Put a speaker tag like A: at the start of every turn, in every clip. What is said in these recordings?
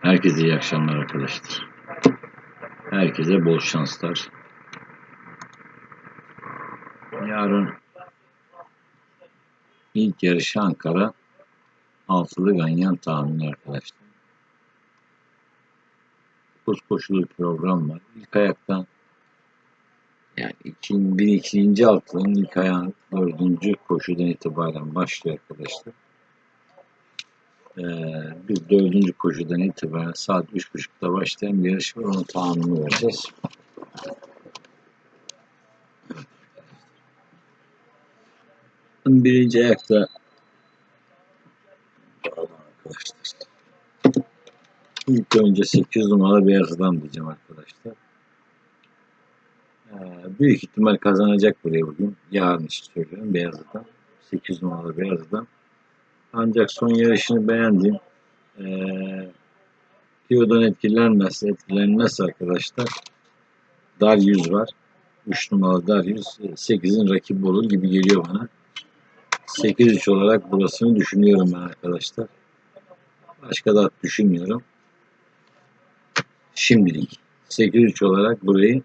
A: Herkese iyi akşamlar arkadaşlar. Herkese bol şanslar. Yarın ilk yarışı Ankara altılı ganyan tahmini arkadaşlar. Kurs koşulu bir program var. İlk ayaktan yani 2002. altının ilk ayağın dördüncü koşudan itibaren başlıyor arkadaşlar. Ee, biz dördüncü koşudan itibaren saat üç buçukta başlayan bir yarış var. Onun tahminini vereceğiz. Birinci ayakta arkadaşlar. İlk önce 8 numaralı beyaz adam diyeceğim arkadaşlar. Ee, büyük ihtimal kazanacak buraya bugün. Yarın için söylüyorum beyaz adam. 8 numaralı beyaz adam. Ancak son yarışını beğendim. Ee, Kiyo'dan etkilenmez. Etkilenmez arkadaşlar. Dar 100 var. 3 numaralı dar 100. 8'in rakibi olur gibi geliyor bana. 8-3 olarak burasını düşünüyorum ben arkadaşlar. Başka da düşünmüyorum. Şimdilik 8-3 olarak burayı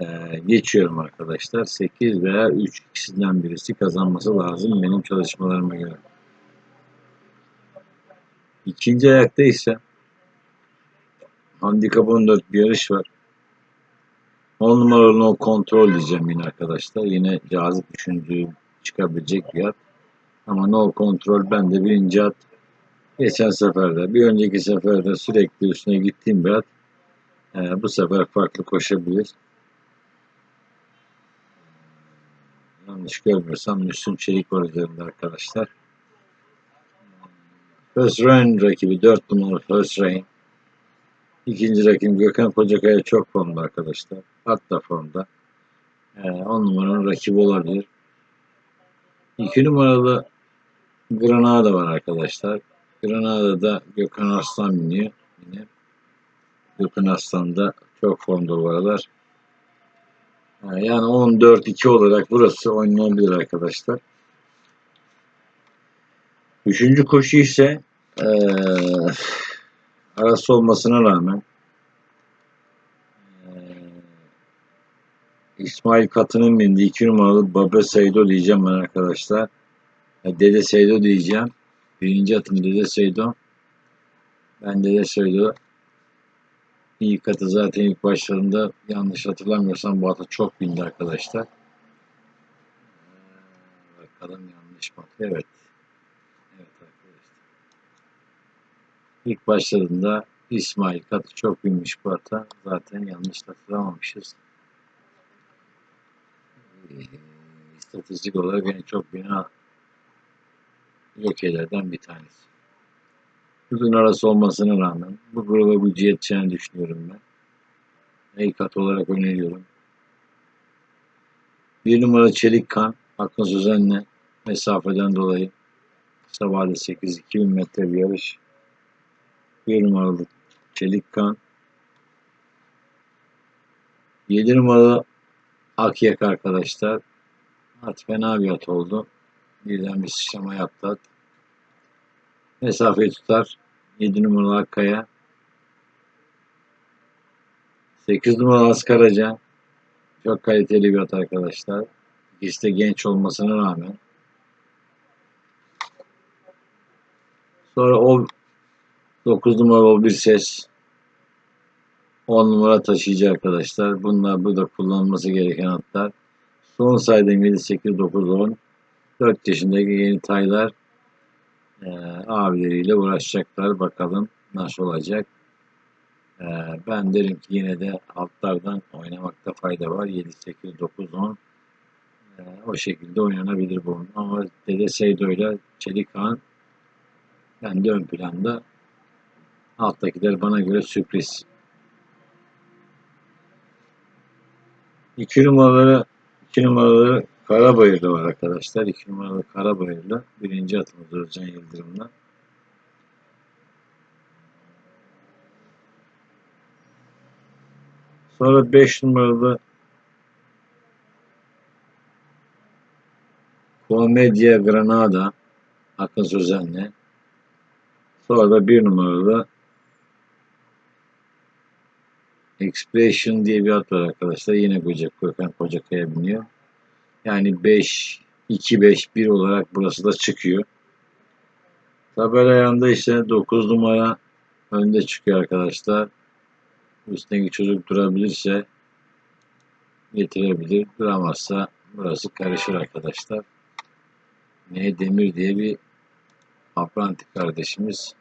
A: e, geçiyorum arkadaşlar. 8 veya 3 ikisinden birisi kazanması lazım benim çalışmalarıma göre. İkinci ayakta ise handikap 14 bir yarış var. 10 numaralı o kontrol diyeceğim yine arkadaşlar. Yine cazip düşündüğüm çıkabilecek bir at. Ama no kontrol ben de birinci at. Geçen seferde, bir önceki seferde sürekli üstüne gittiğim bir at. Ee, bu sefer farklı koşabilir. Yanlış görmüyorsam Müslüm Çelik var üzerinde arkadaşlar. First Rain rakibi 4 numaralı First Rain. İkinci rakibim Gökhan Kocakaya çok formda arkadaşlar. Hatta formda. 10 ee, numaranın rakibi olabilir. 2 numaralı Granada var arkadaşlar. Granada'da Gökhan Arslan biniyor. Yine Gökhan Arslan da çok formda bu aralar. Ee, yani 14-2 olarak burası oynanabilir arkadaşlar. Üçüncü koşu ise ee, arası olmasına rağmen ee, İsmail Katı'nın bindiği iki numaralı Baba Seydo diyeceğim ben arkadaşlar. Dede Seydo diyeceğim. Birinci atım Dede Seydo. Ben Dede Seydo. İyi katı zaten ilk başlarında yanlış hatırlamıyorsam bu ata çok bindi arkadaşlar. Bakalım yanlış? Evet. Evet arkadaşlar. İlk başladığında İsmail katı çok binmiş bu ata. Zaten yanlış hatırlamamışız. Ee, İstatistik olarak en çok bina ülkelerden bir tanesi. Uzun arası olmasına rağmen bu gruba gücü yeteceğini düşünüyorum ben. İlk at olarak öneriyorum. Bir numara Çelik Kan, Hakkın Sözen'le mesafeden dolayı vade 8-2000 metre bir yarış. Bir numaralı Çelik Kan. 7 numaralı Akyak arkadaşlar. At fena bir at oldu. Birden bir sıçrama yaptı at. Mesafeyi tutar. 7 numaralı Akkaya. 8 numaralı Askaraca. Çok kaliteli bir at arkadaşlar. İkisi de genç olmasına rağmen. Sonra o 9 numara bir ses. 10 numara taşıyıcı arkadaşlar. Bunlar burada kullanılması gereken atlar. Son saydığım 7, 8, 9, 10. 4 yaşındaki yeni taylar e, abileriyle uğraşacaklar. Bakalım nasıl olacak. E, ben derim ki yine de altlardan oynamakta fayda var. 7, 8, 9, 10 e, o şekilde oynanabilir bu. Ama Dede Seydo ile Çelik Han ben de ön planda alttakiler bana göre sürpriz. İki numaraları iki numaraları Karabayır'da var arkadaşlar. İki numaralı Karabayır'da. Birinci atımız Özcan Yıldırım'la. Sonra 5 numaralı Comedia Granada Akın Sözen'le. Sonra da 1 numaralı Expression diye bir at var arkadaşlar. Yine Koca, Kocakaya biniyor. Yani 5, 2, 5, 1 olarak burası da çıkıyor. Tabela yanında ise 9 numara önde çıkıyor arkadaşlar. Üstündeki çocuk durabilirse getirebilir. Duramazsa burası karışır arkadaşlar. Ne Demir diye bir aprantik kardeşimiz.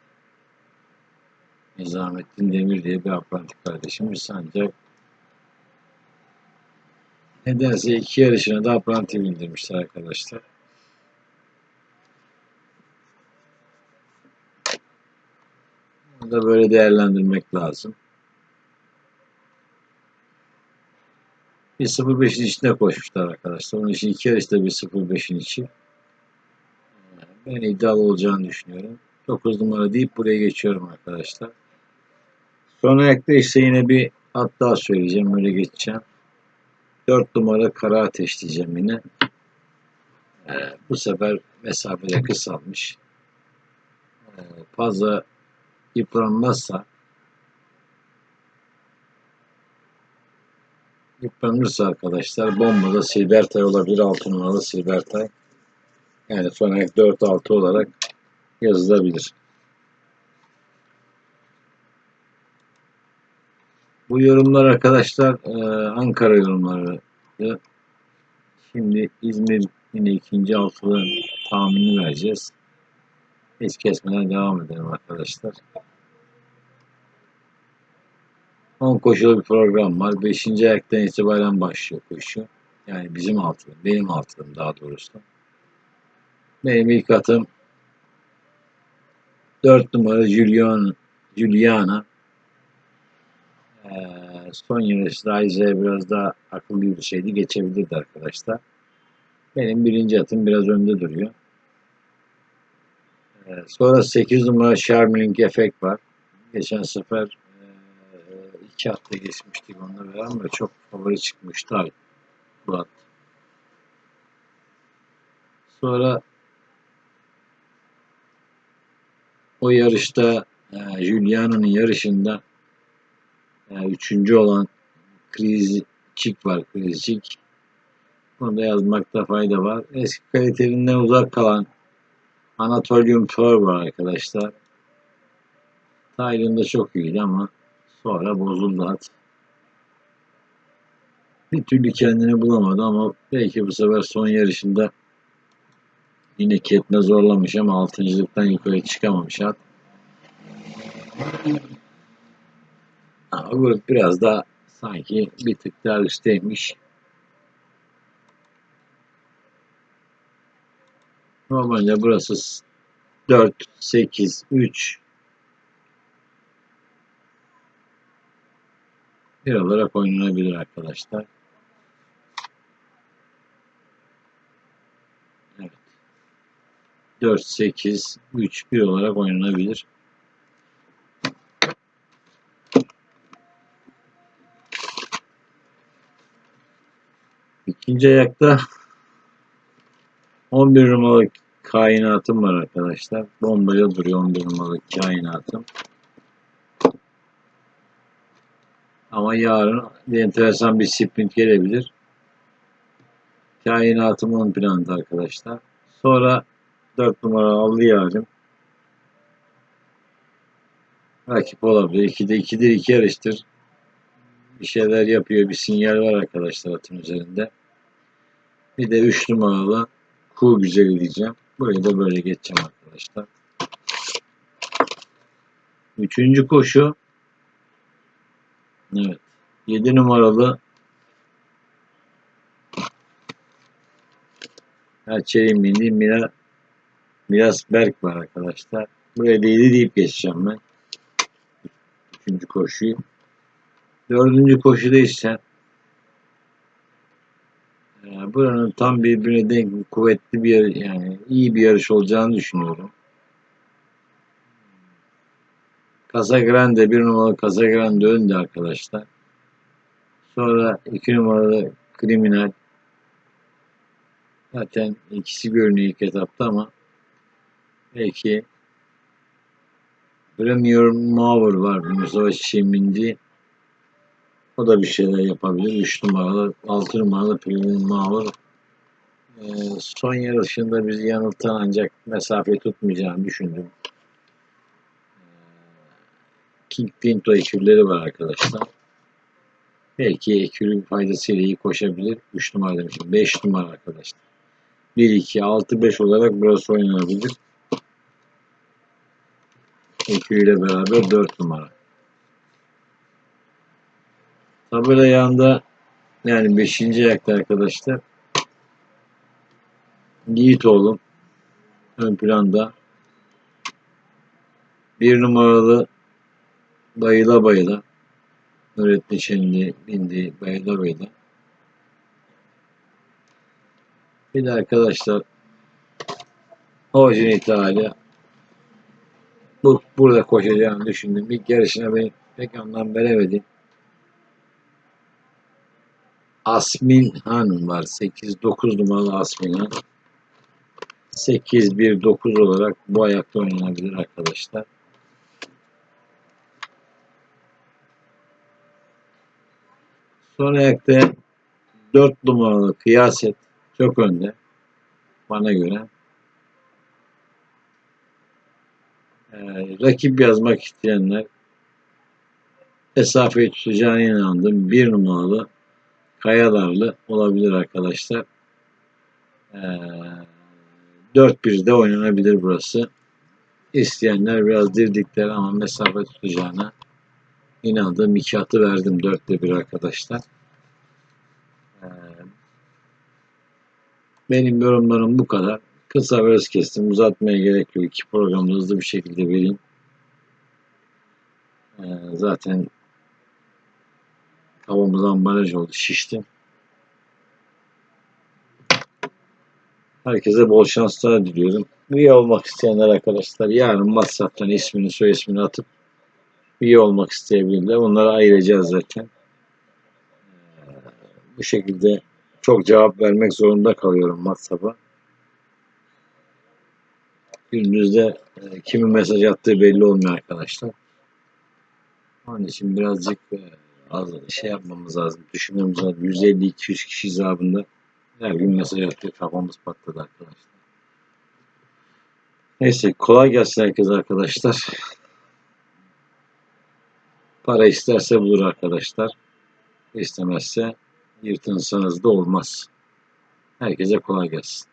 A: Nizamettin Demir diye bir aprantik kardeşimiz ancak nedense iki yarışına da apranti bildirmişler arkadaşlar. Bunu da böyle değerlendirmek lazım. Bir 05'in içinde koşmuşlar arkadaşlar. Onun için iki yarışta bir 05'in içi. Ben iddialı olacağını düşünüyorum. 9 numara deyip buraya geçiyorum arkadaşlar. Son ayakta ise yine bir at daha söyleyeceğim. Öyle geçeceğim. 4 numara kara ateş diyeceğim yine. Ee, bu sefer mesafede kısalmış. Ee, fazla yıpranmazsa yıpranırsa arkadaşlar bombada Silbertay olabilir. 6 numaralı Silbertay. Yani son ayak 4-6 olarak yazılabilir. Bu yorumlar arkadaşlar e, Ankara yorumları. Şimdi İzmir yine ikinci altılığın tahminini vereceğiz. Hiç kesmeden devam edelim arkadaşlar. 10 koşulu bir program var. 5. ayaktan itibaren başlıyor koşu. Yani bizim altılım, benim altılım daha doğrusu. Benim ilk atım 4 numara Julian, Juliana. Son yarışta Ayza'ya biraz daha akıllı bir şeydi. Geçebilirdi arkadaşlar. Benim birinci atım biraz önde duruyor. Ee, sonra 8 numara Charming Effect var. Geçen sefer e, iki hafta geçmiştik onunla beraber çok favori çıkmıştı bu at. Sonra o yarışta e, Juliana'nın yarışında e, üçüncü olan Krizcik var. Krizcik. Bunu da yazmakta fayda var. Eski kalitelinden uzak kalan Anatolium Thor var arkadaşlar. Tayland'da çok iyiydi ama sonra bozuldu at. Bir türlü kendini bulamadı ama belki bu sefer son yarışında yine ketme zorlamış ama altıncılıktan yukarı çıkamamış Ama grup biraz daha sanki bir tık daha üstteymiş. Normalde burası 4, 8, 3 bir olarak oynanabilir arkadaşlar. Evet. 4, 8, 3, 1 olarak oynanabilir. İkinci ayakta 11 numaralı kainatım var arkadaşlar. Bombaya duruyor 11 numaralı kainatım. Ama yarın bir enteresan bir sprint gelebilir. Kainatım ön planda arkadaşlar. Sonra 4 numara aldı yarim. Rakip olabilir. 2'de 2'dir 2 yarıştır. Bir şeyler yapıyor. Bir sinyal var arkadaşlar atın üzerinde. Bir de 3 numaralı Ku güzeli diyeceğim. Burayı da böyle geçeceğim arkadaşlar. Üçüncü koşu Evet. 7 numaralı Erçel'in bindiği Mira Miras Berk var arkadaşlar. Buraya da 7 deyip geçeceğim ben. Üçüncü koşuyu. Dördüncü koşuda ise e, buranın tam birbirine denk kuvvetli bir yani iyi bir yarış olacağını düşünüyorum. Casagrande bir numaralı Casagrande önde arkadaşlar. Sonra iki numaralı Kriminal. Zaten ikisi görünüyor ilk etapta ama belki Premier Mower var. Mustafa bindiği. O da bir şeyler yapabilir. 3 numaralı, 6 numaralı Pilin Mağur. Ee, son yarışında bizi yanıltan ancak mesafe tutmayacağını düşündüm. Ee, King Pinto ekürleri var arkadaşlar. Belki ekürü faydasıyla iyi koşabilir. 3 numara demişim. 5 numara arkadaşlar. 1, 2, 6, 5 olarak burası oynanabilir. Ekürüyle beraber 4 numara. Tabela yanında yani 5. ayakta arkadaşlar Yiğitoğlu ön planda bir numaralı bayıla bayıla öğretmen şenliği bindi bayıla bayıla bir de arkadaşlar orijin itibariyle bu burada koşacağını düşündüm. İlk yarışına ben pek anlam veremedim. Asmin Han var. 8-9 numaralı Asmin Han. 8-1-9 olarak bu ayakta oynanabilir arkadaşlar. Son ayakta 4 numaralı Kıyaset çok önde. Bana göre. Ee, rakip yazmak isteyenler mesafeyi tutacağına inandım. Bir numaralı Kayalarlı olabilir arkadaşlar. Ee, 4-1'de oynanabilir burası. İsteyenler biraz dirdikler ama mesafe tutacağına inandım. İki verdim 4'te 1 arkadaşlar. Ee, benim yorumlarım bu kadar. Kısa ve öz kestim. Uzatmaya gerek yok. İki programı hızlı bir şekilde vereyim. Ee, zaten Havamız ambalaj oldu. Şiştim. Herkese bol şanslar diliyorum. Üye olmak isteyenler arkadaşlar yarın WhatsApp'tan ismini soy ismini atıp üye olmak isteyebilirler. Onları ayıracağız zaten. Bu şekilde çok cevap vermek zorunda kalıyorum WhatsApp'a. Gündüzde e, kimin mesaj attığı belli olmuyor arkadaşlar. Onun için birazcık e, az şey yapmamız lazım. Düşünmemiz lazım. 150-200 kişi hesabında her gün mesaj atıyor. Kafamız patladı arkadaşlar. Neyse kolay gelsin herkese arkadaşlar. Para isterse bulur arkadaşlar. İstemezse yırtınsanız da olmaz. Herkese kolay gelsin.